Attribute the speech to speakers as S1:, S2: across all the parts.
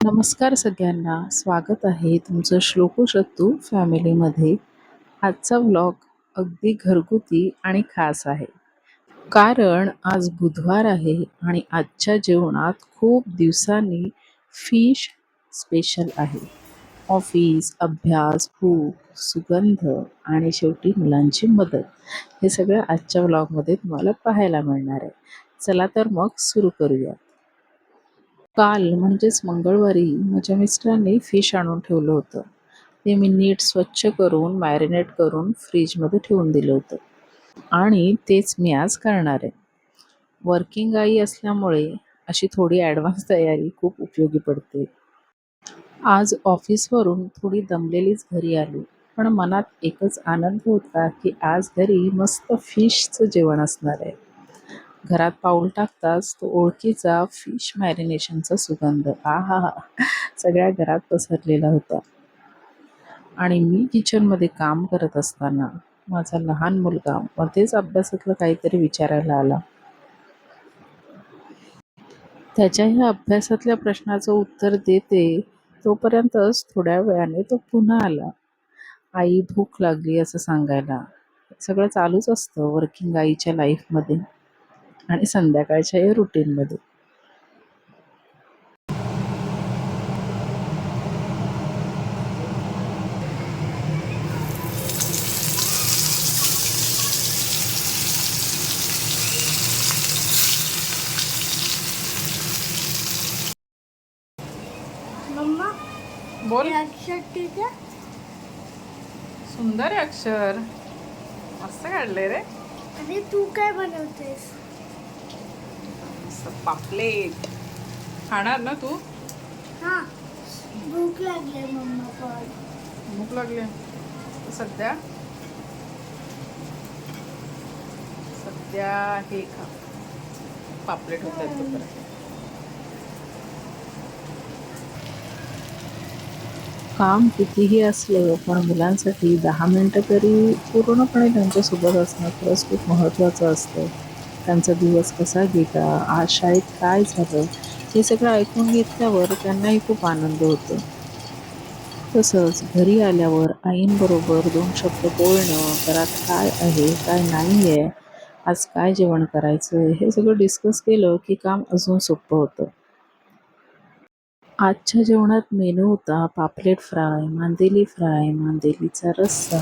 S1: नमस्कार सगळ्यांना. स्वागत आहे तुमचं श्लोकोशत्रू फॅमिलीमध्ये. आजचा व्लॉग अगदी घरगुती आणि खास आहे. कारण आज बुधवार आहे आणि आजच्या जेवणात खूप दिवसांनी फिश स्पेशल आहे. ऑफिस अभ्यास भूक सुगंध आणि शेवटी मुलांची मदत. हे सगळं आजच्या व्लॉगमध्ये तुम्हाला पाहायला मिळणार आहे. चला तर मग सुरू करूया काल म्हणजेच मंगळवारी माझ्या मिस्टरांनी फिश आणून ठेवलं होतं. ते मी नीट स्वच्छ करून मॅरिनेट करून फ्रीजमध्ये ठेवून दिलं होतं. आणि तेच मी आज करणार आहे. वर्किंग आई असल्यामुळे अशी थोडी ॲडव्हान्स तयारी खूप उपयोगी पडते. आज ऑफिसवरून थोडी दमलेलीच घरी आली. पण मनात एकच आनंद होता की आज घरी मस्त फिशचं जेवण असणार आहे. घरात पाऊल टाकताच तो ओळखीचा फिश मॅरिनेशनचा सुगंध. आहा हा सगळ्या घरात पसरलेला होता. आणि मी किचनमध्ये काम करत असताना माझा लहान मुलगा मध्येच अभ्यासातलं काहीतरी विचारायला आला. त्याच्या ह्या अभ्यासातल्या प्रश्नाचं उत्तर देते तोपर्यंतच थोड्या वेळाने तो पुन्हा आला. आई भूक लागली असं सांगायला. सगळं चालूच असतं वर्किंग आईच्या लाईफमध्ये आणि संध्याकाळच्या या रुटीनमध्ये
S2: मम्मा
S1: बोल.
S2: अक्षर ठीक आहे?
S1: सुंदर अक्षर. मस्त काढले रे.
S2: आणि तू काय बनवतेस?
S1: पापलेट. खाणार ना तू?
S2: हा. भूक लागली मम्मा पण.
S1: भूक लागली सध्या? सध्या हे खा. पापलेट होत आहेत तोपर्यंत. काम कितीही असलं पण मुलांसाठी दहा मिनटं तरी पूर्णपणे त्यांच्यासोबत असणं खरंच खूप महत्त्वाचं असतं. त्यांचा दिवस कसा गेला आज शाळेत काय झालं हे सगळं ऐकून घेतल्यावर त्यांनाही खूप आनंद होतो. तसंच घरी आल्यावर आईंबरोबर दोन शब्द बोलणं घरात काय आहे काय नाही आहे आज काय जेवण करायचं हे सगळं डिस्कस केलं की काम अजून सोपं होतं. आजच्या जेवणात मेनू होता पापलेट फ्राय मांदेली फ्राय मांदेलीचा रस्सा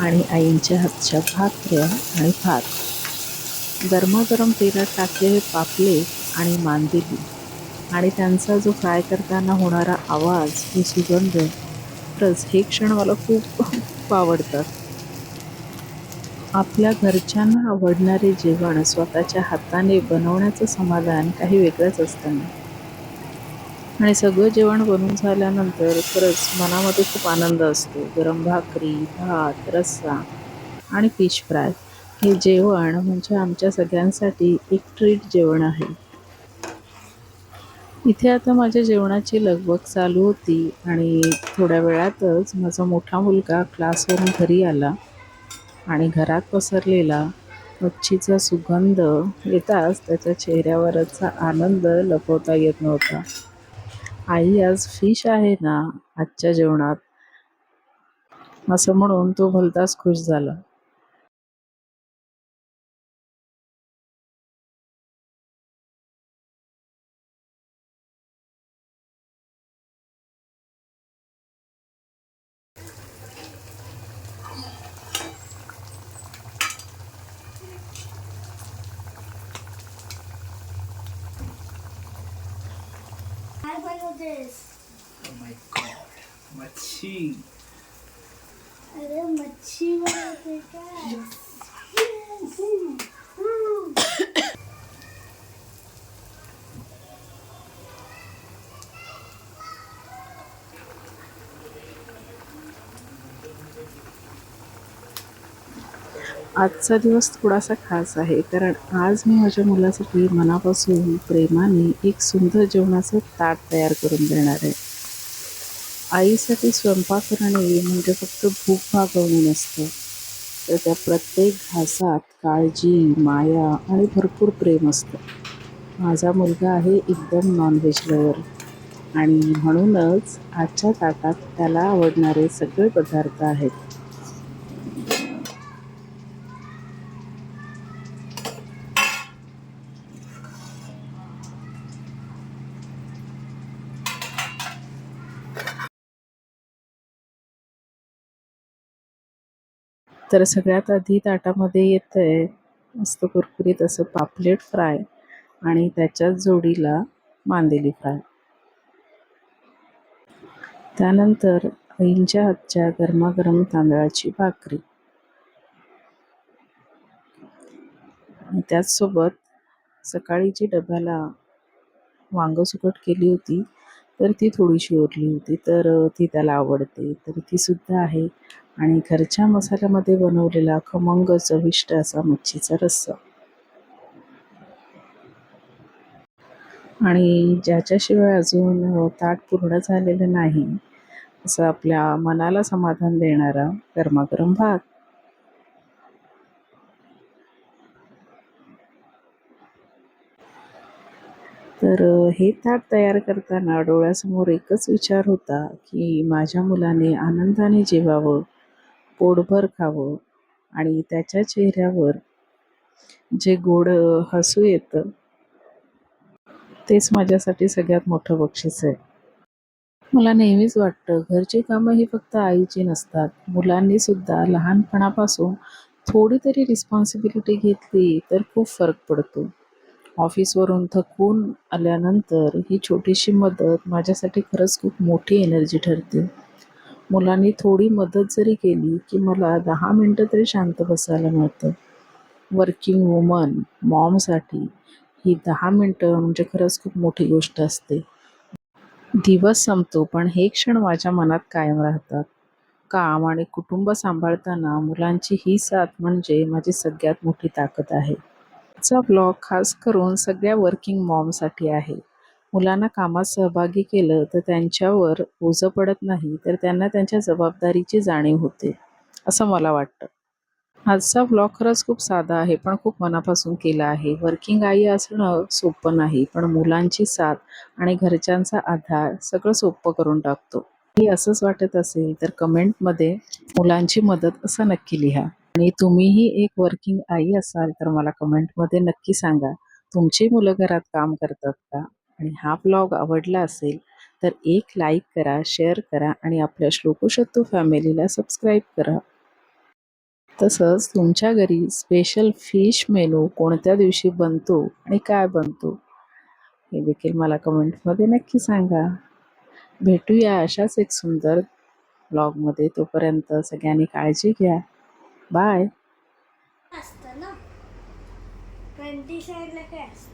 S1: आणि आईंच्या हातच्या भाकऱ्या आणि भात. गरमागरम तेलात टाकलेले पापले आणि मांदेली. आणि त्यांचा जो फ्राय करताना होणारा आवाज हे सुगंध खरंच हे क्षण मला खूप आवडतात. आपल्या घरच्यांना आवडणारे जेवण स्वतःच्या हाताने बनवण्याचं समाधान काही वेगळंच असतं आणि सगळं जेवण बनवून झाल्यानंतर खरंच मनामध्ये खूप आनंद असतो. गरम भाकरी भात रस्सा आणि फिश फ्राय. हे जेवण म्हणजे आमच्या सगळ्यांसाठी एक ट्रीट जेवण आहे. इथे आता माझ्या जेवणाची लगबग चालू होती आणि थोड्या वेळातच माझा मोठा मुलगा क्लासवरून घरी आला आणि घरात पसरलेला मच्छीचा सुगंध येताच त्याच्या चेहऱ्यावरचा आनंद लपवता येत नव्हता. आई आज फिश आहे ना आजच्या जेवणात? असं म्हणून तो भलताच खुश झाला.
S2: काय बनवतेस
S3: मच्छी
S2: अरे मच्छी बनवते काय
S1: आजचा दिवस थोडासा खास आहे. कारण आज मी माझ्या मुलासाठी मनापासून प्रेमाने एक सुंदर जेवणाचं ताट तयार करून देणार आहे. आईसाठी स्वयंपाक करणे म्हणजे फक्त भूक भागवणे नसतं. तर त्या प्रत्येक घासात काळजी माया आणि भरपूर प्रेम असतं. माझा मुलगा आहे एकदम नॉनव्हेज लवर आणि म्हणूनच आजच्या ताटात त्याला आवडणारे सगळे पदार्थ आहेत. तर सगळ्यात आधी ताटामध्ये येतं आहे मस्त कुरकुरीत असं पापलेट फ्राय आणि त्याच्याच जोडीला मांदेली फ्राय. त्यानंतर आईंच्या हातच्या गरमागरम तांदळाची भाकरी. आणि त्याचसोबत सकाळी जी डब्याला वांग सुकट केली होती तर ती थोडीशी ओरली होती. तर ती त्याला आवडते. तर ती सुद्धा आहे. आणि घरच्या मसाल्यामध्ये बनवलेला खमंग चविष्ट असा मच्छीचा रस्सा. आणि ज्याच्याशिवाय अजून ताट पूर्ण झालेलं नाही असं आपल्या मनाला समाधान देणारा गरमागरम भात. तर हे ताट तयार करताना डोळ्यासमोर एकच विचार होता की माझ्या मुलाने आनंदाने जेवावं पोटभर खावं आणि त्याच्या चेहऱ्यावर जे गोड हसू येतं तेच माझ्यासाठी सगळ्यात मोठं बक्षीस आहे. मला नेहमीच वाटतं घरची कामं ही फक्त आईची नसतात. मुलांनी सुद्धा लहानपणापासून थोडी तरी रिस्पॉन्सिबिलिटी घेतली तर खूप फरक पडतो. ऑफिसवरून थकून आल्यानंतर ही छोटीशी मदत माझ्यासाठी खरंच खूप मोठी एनर्जी ठरते. मुलांनी थोडी मदत जरी केली की मला दहा मिनटं तरी शांत बसायला मिळतं. वर्किंग वुमन मॉमसाठी ही दहा मिनटं म्हणजे खरंच खूप मोठी गोष्ट असते. दिवस संपतो पण हे क्षण माझ्या मनात कायम राहतात. काम आणि कुटुंब सांभाळताना मुलांची ही साथ म्हणजे माझी सगळ्यात मोठी ताकद आहे. आजचा ब्लॉग खास करून सगळ्या वर्किंग मॉमसाठी आहे. मुलांना कामात सहभागी केलं तर त्यांच्यावर ओझं पडत नाही तर त्यांना त्यांच्या जबाबदारीची जाणीव होते असं मला वाटतं. आजचा ब्लॉग खरंच खूप साधा आहे पण खूप मनापासून केला आहे. वर्किंग आई असणं सोपं नाही पण मुलांची साथ आणि घरच्यांचा आधार सगळं सोपं करून टाकतो. हे असंच वाटत असेल तर कमेंटमध्ये मुलांची मदत असं नक्की लिहा. आणि तुम्हीही एक वर्किंग आई असाल तर मला कमेंटमध्ये नक्की सांगा. तुमची मुलं घरात काम करतात का? आणि हा ब्लॉग आवडला असेल तर एक लाईक करा शेअर करा आणि आपल्या श्लोकोशत्तू फॅमिलीला सबस्क्राईब करा. तसंच तुमच्या घरी स्पेशल फिश मेनू कोणत्या दिवशी बनतो आणि काय बनतो? हे देखील मला कमेंटमध्ये नक्की सांगा. भेटूया अशाच एक सुंदर ब्लॉगमध्ये तोपर्यंत सगळ्यांनी काळजी घ्या. बाय.
S2: असतं ना? ट्वेंटी साईडला काय असतं?